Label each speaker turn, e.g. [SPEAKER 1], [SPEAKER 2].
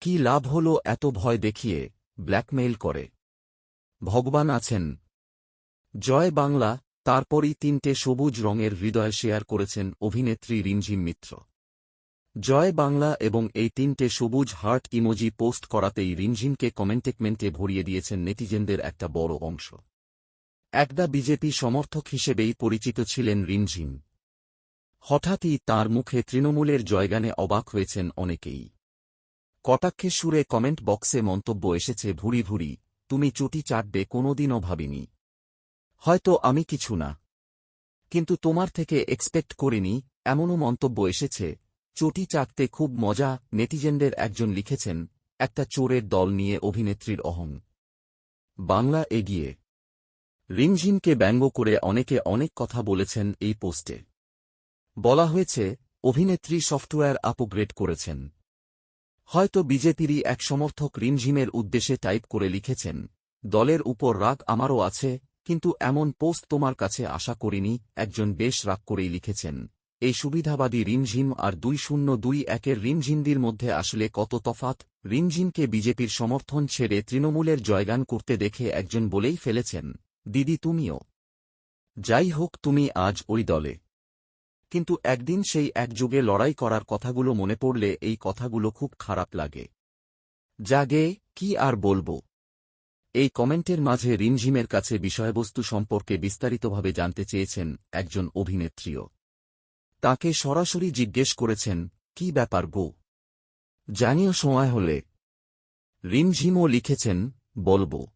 [SPEAKER 1] কি লাভ হল এত ভয় দেখিয়ে ব্ল্যাকমেইল করে? ভগবান আছেন। জয় বাংলা, তারপরই তিনটে সবুজ রঙের হৃদয় শেয়ার করেছেন অভিনেত্রী রিমঝিম মিত্র। জয় বাংলা এবং এই তিনটে সবুজ হার্ট ইমোজি পোস্ট করাতেই রিমঝিমকে কমেন্টেকমেন্টে ভরিয়ে দিয়েছেন নেটিজেনদের একটা বড় অংশ। একটা বিজেপি সমর্থক হিসেবেই পরিচিত ছিলেন রিমঝিম হঠাৎই তার মুখে তৃণমূলের জয়গানে অবাক হয়েছেন অনেকেই। কটাক্ষে সুরে কমেন্ট বক্সে মন্তব্য এসেছে ভুরি ভুরি, তুমি চটি চাটবে কোনোদিনও ভাবিনি। হয়তো আমি কিছু না। কিন্তু তোমার থেকে এক্সপেক্ট করিনি, এমনও মন্তব্য এসেছে, চটি চাটতে খুব মজা নেটিজেনদের একজন লিখেছেন, একটা চোরের দল নিয়ে অভিনেত্রীর অহং। বাংলা এগিয়ে। রিমঝিমকে ব্যঙ্গ করে অনেকে অনেক কথা বলেছেন এই পোস্টে। বলা হয়েছে, অভিনেত্রী সফটওয়্যার আপগ্রেড করেছেন। হয়তো বিজেপিরই এক সমর্থক রিমঝিমের উদ্দেশ্যে টাইপ করে লিখেছেন, দলের উপর রাগ আমারও আছে, কিন্তু এমন পোস্ট তোমার কাছে আশা করিনি একজন বেশ রাগ করেই লিখেছেন। এই সুবিধাবাদী রিমঝিম আর দুই শূন্য দুই একের রিমঝিমদির মধ্যে আসলে কত তফাত? রিমঝিমকে বিজেপির সমর্থন ছেড়ে তৃণমূলের জয়গান করতে দেখে একজন বলেই ফেলেছেন, দিদি তুমিও। যাই হোক, তুমি আজ ওই দলে। কিন্তু একদিন সেই একযোগে লড়াই করার কথাগুলো মনে পড়লে এই কথাগুলো খুব খারাপ লাগে। জাগে, কি আর বলব? এই কমেন্টের মাঝে রিমঝিমের কাছে বিষয়বস্তু সম্পর্কে বিস্তারিতভাবে জানতে চেয়েছেন একজন অভিনেত্রীও। তাকে সরাসরি জিজ্ঞেস করেছেন, কি ব্যাপার গো? জানিও সময় হলে। রিমঝিমও লিখেছেন, বলব।